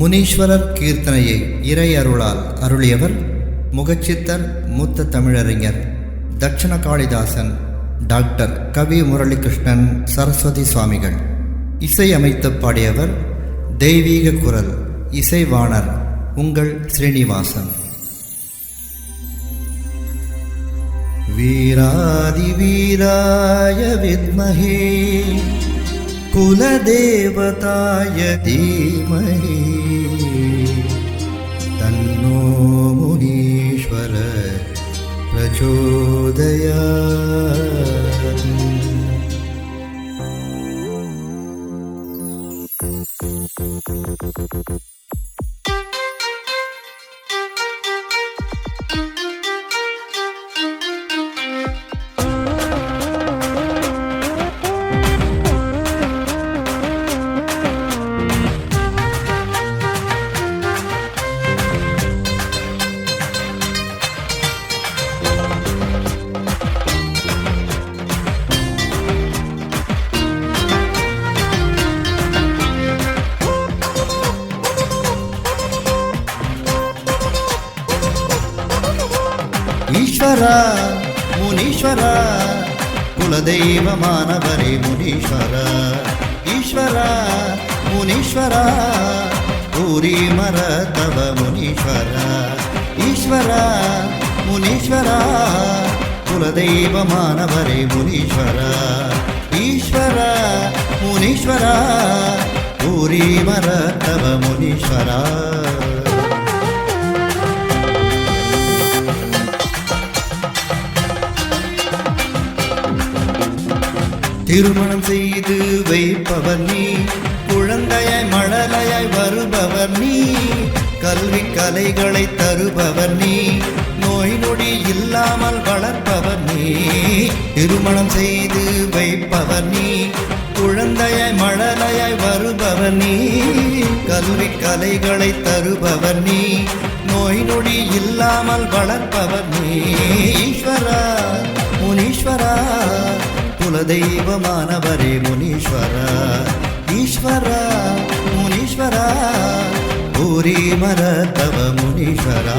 முனீஸ்வரர் கீர்த்தனையை இறை அருளால் அருளியவர் முகச்சித்தர் மூத்த தமிழறிஞர் தட்சண காளிதாசன் டாக்டர் கவி முரளிகிருஷ்ணன் சரஸ்வதி சுவாமிகள். இசை அமைத்து பாடியவர் தெய்வீக குரல் இசைவாணர் உங்கள் ஸ்ரீனிவாசன். வீராதி வீராய வித்மகே कुलदेवताय धीमहि। तन्नो मुनीश्वर प्रचोदयात् ஈஸ்வரா முனீஸ்வரா குலதெய்வமானவரே முனீஸ்வரா. ஈஸ்வரா முனீஸ்வரா பூரி மர தவ முனீஸ்வர. ஈஸ்வர முனீஸ்வர குலதெய்வமானவரே முனீஸ்வரா. ஈஸ்வரா முனீஸ்வரா பூரி மர தவ முனீஸ்வரா. திருமணம் செய்து வைப்பவர் நீ குழந்தையாய் மழலையாய் வருபவர் நீ கல்வி கலைகளை தருபவர் நீ நோய் நொடி இல்லாமல் வளர்ப்பவர் நீ திருமணம் செய்து வைப்பவர் நீ குழந்தையாய் மழலையாய் வருபவர் நீ கல்வி கலைகளை தருபவர் நீ நோய் நொடி இல்லாமல் வளர்ப்பவர் நீ. ஈஸ்வரா முனீஸ்வரா குலதெய்வமானவரே முனீஸ்வரா. ஈஸ்வரா முனீஸ்வரா பூரி மர தவ முனீஸ்வரா.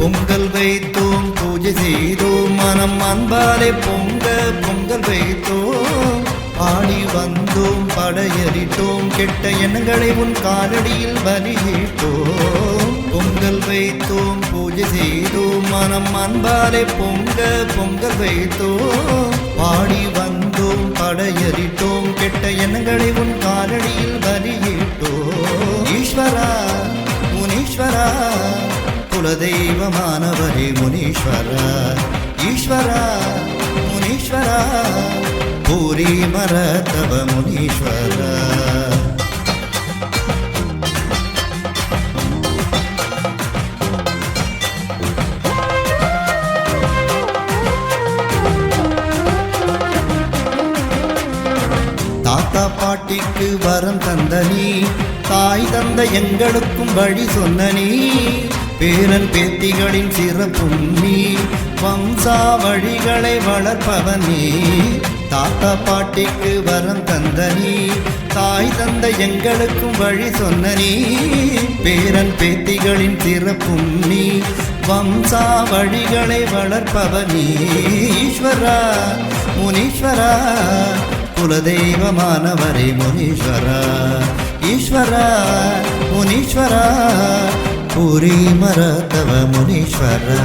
பொங்கல் வைத்தோம் பூஜை செய்தோம் மனம் அன்பாலே பொங்க பொங்கல் வைத்தோம். வந்தோம் படையறிட்டோம். கெட்ட எண்ணங்களை உன் காலடியில் பலியிட்டோம். பொங்கல் வைத்தோம் பூஜை செய்தோம். மனம் அன்பாலே பொங்க பொங்கல் வைத்தோம். பாடி வந்தோம் படையறிட்டோம். கெட்ட எண்ணங்களை உன் காலடியில் பலியிட்டோம். ஈஸ்வரா முனீஸ்வரா குலதெய்வமானவரே முனீஸ்வரா. ஈஸ்வரா பூரி மர தவ முனீஸ்வர. தாத்தா பாட்டிக்கு வரம் தந்த நீ தாய் தந்த எங்களுக்கும் வழி சொன்ன நீ பேரன் பேத்திகளின் சிறப்பும் நீ. வம்சா வழிகளை வளர்ப்பவன் நீ தாத்தா பாட்டிக்கு வரம் தந்த நீ தாய் தந்த எங்களுக்கும் வழி சொன்ன நீ பேரன் பேத்திகளின் சிறப்பும் நீ வம்சா வழிகளை வளர்ப்பவனி. ஈஸ்வரா முனீஸ்வரா குலதெய்வமானவரே முனீஸ்வரா. ஈஸ்வரா முனீஸ்வரா பூரி மரத்தவ முனீஸ்வரா.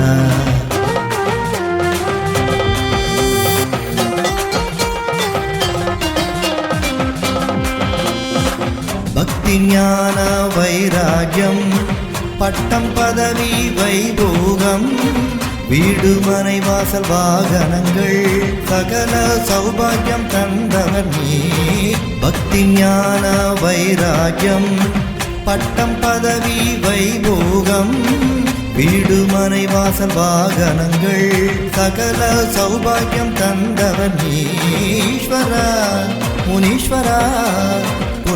ஞான வைராகியம் பட்டம் பதவி வைபோகம் வீடு மனை வாசல் வாகனங்கள் சகல சௌபாகியம் தந்தவர் நீ. பக்தி ஞான வைராகியம் பட்டம் பதவி வைபோகம் வீடு மனை வாசல் வாகனங்கள் சகல சௌபாகியம் தந்தவர் நீஸ்வரா முனீஸ்வரா.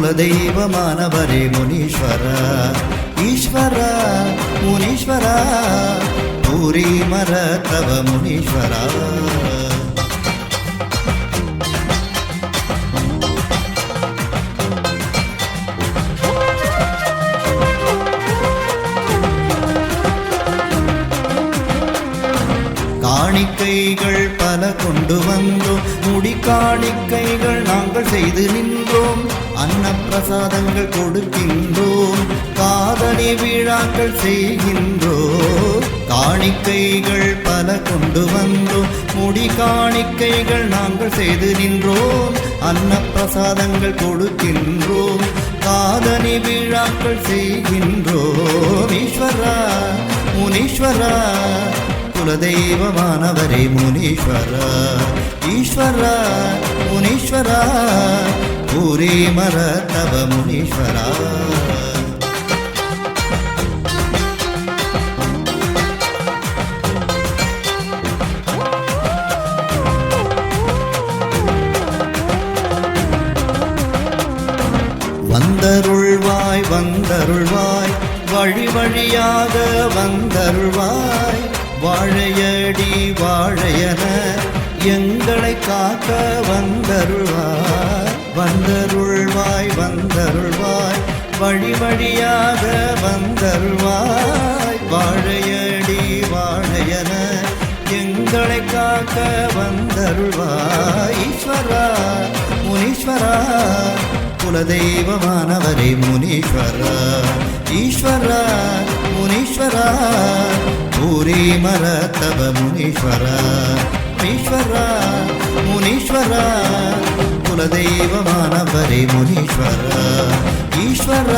குலதெய்வமானவரே முனீஸ்வரா ஈஸ்வரா முனீஸ்வரா பூரி மர தவ முனீஸ்வரா. காணிக்கைகள் பல கொண்டு வந்தோம் முடி காணிக்கைகள் நாங்கள் செய்து நின்றோம். அன்னப்பிரசாதங்கள் கொடுக்கின்றோம். காதலி விழாக்கள் செய்கின்றோம். காணிக்கைகள் பல கொண்டு வந்தோம். முடி காணிக்கைகள் நாங்கள் செய்து நின்றோம். அன்னப்பிரசாதங்கள் கொடுக்கின்றோம். காதலி விழாக்கள் செய்கின்றோம். ஈஸ்வரா முனீஸ்வரா குலதெய்வமானவரே முனீஸ்வரா. ஈஸ்வரா முனீஸ்வரா பூரி மர தவ முனீஸ்வரா வந்தருள்வாய் வந்தருள்வாய் வழி வழியாக வந்தருள்வாய் வாழையடி வாழையன எங்களை காக்க வந்தருள்வாய். வந்தருள்வாய் வந்தருள்வாய். வழி வழியாக வந்தருள்வாய். வாழையடி வாழையன எங்களை காக்க வந்தருள்வாய். ஈஸ்வரா முனீஸ்வரா குலதெய்வமானவரே முனீஸ்வரா. ஈஸ்வரா முனீஸ்வரா பூரி மரத்தவ முனீஸ்வரா. ஈஸ்வரா முனீஸ்வரா குலதெய்வமானவரே முனீஸ்வர ஈஸ்வர